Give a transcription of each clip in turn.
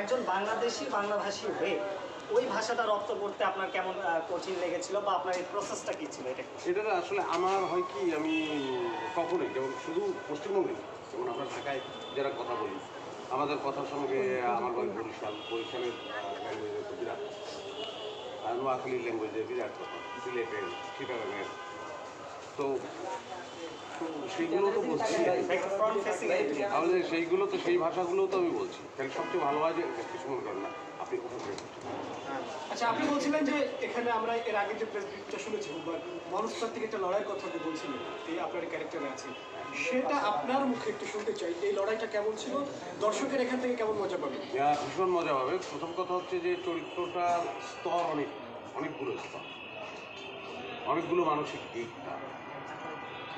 একজন বাংলাদেশি, বাংলাভাষী হয়ে ওই ভাষাটা রপ্ত করতে আপনার কেমন কঠিন লেগেছিল বা আপনার এই প্রসেসটা কী ছিল এটা এটা আসলে আমার হয় কি, আমি কখনোই, যেমন শুধু পশ্চিমবঙ্গে, যেমন আমরা ঢাকায় যারা কথা বলি, আমাদের কথার সঙ্গে আমার বাড়ি বরিশাল, বরিশালের ল্যাঙ্গুয়েজের বিরাট নোয়াখালীর ল্যাঙ্গুয়েজের বিরাট কথা, সিলেটের চিটাগাঙের তো সেইগুলো তো বলছি। আমাদের সেইগুলো তো সেই ভাষাগুলো তো আমি বলছি। তাহলে সবচেয়ে ভালো হয় যে কিছু মনে করেন না আপনি আচ্ছা আপনি বলছিলেন যে এখানে আমরা এর আগে যে প্রেস ব্রিফটা শুনেছি বা মনস্তাত্ত্বিক একটা লড়াইয়ের কথা আপনি বলছিলেন এই আপনার ক্যারেক্টারে আছে। সেটা আপনার মুখে একটু শুনতে চাই এই লড়াইটা কেমন ছিল? দর্শকের এখান থেকে কেমন মজা পাবে ভীষণ মজা হবে প্রথম কথা হচ্ছে যে চরিত্রটা স্তর অনেক অনেকগুলো স্তর। অনেকগুলো মানসিক দিক।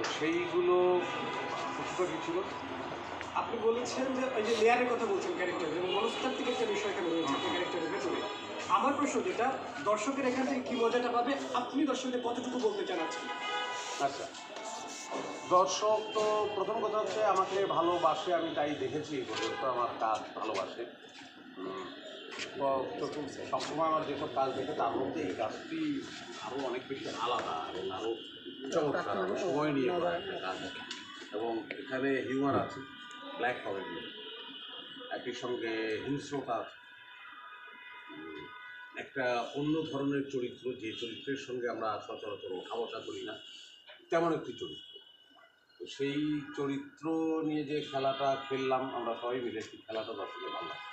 তো সেইগুলো ছিল। আপনি বলেছেন যে ওই যে লেয়ারের কথা বলছেন ক্যারেক্টার এবং মনস্তাত্ত্বিক একটা বিষয় এখানে রয়েছে আপনার ক্যারেক্টারের ভেতরে। আমার প্রশ্ন যেটা দর্শকের এখান থেকে কি মজাটা পাবে? আপনি দর্শকদের কতটুকু বলতে চান আজকে? আচ্ছা। দর্শক তো প্রথম কথা হচ্ছে আমাকে ভালোবাসে আমি তাই দেখেছি পর্যন্ত আমার কাজ ভালোবাসে। তো তো সবসময় আমার যেসব কাজ দেখে তার মধ্যে এই কাজটি আরও অনেক বেশি আলাদা এবং আরও চমৎকার আরও সময় নিয়ে করা একটা কাজ এবং এখানে হিউমার আছে ব্ল্যাক কমেডি একই সঙ্গে হিংস্রতা আছে। একটা অন্য ধরনের চরিত্র যে চরিত্রের সঙ্গে আমরা সচরাচর ওঠা বসা করি না তেমন একটি চরিত্র। তো সেই চরিত্র নিয়ে যে খেলাটা খেললাম আমরা সবাই মিলে সেই খেলাটা দর্শকের ভালো লাগে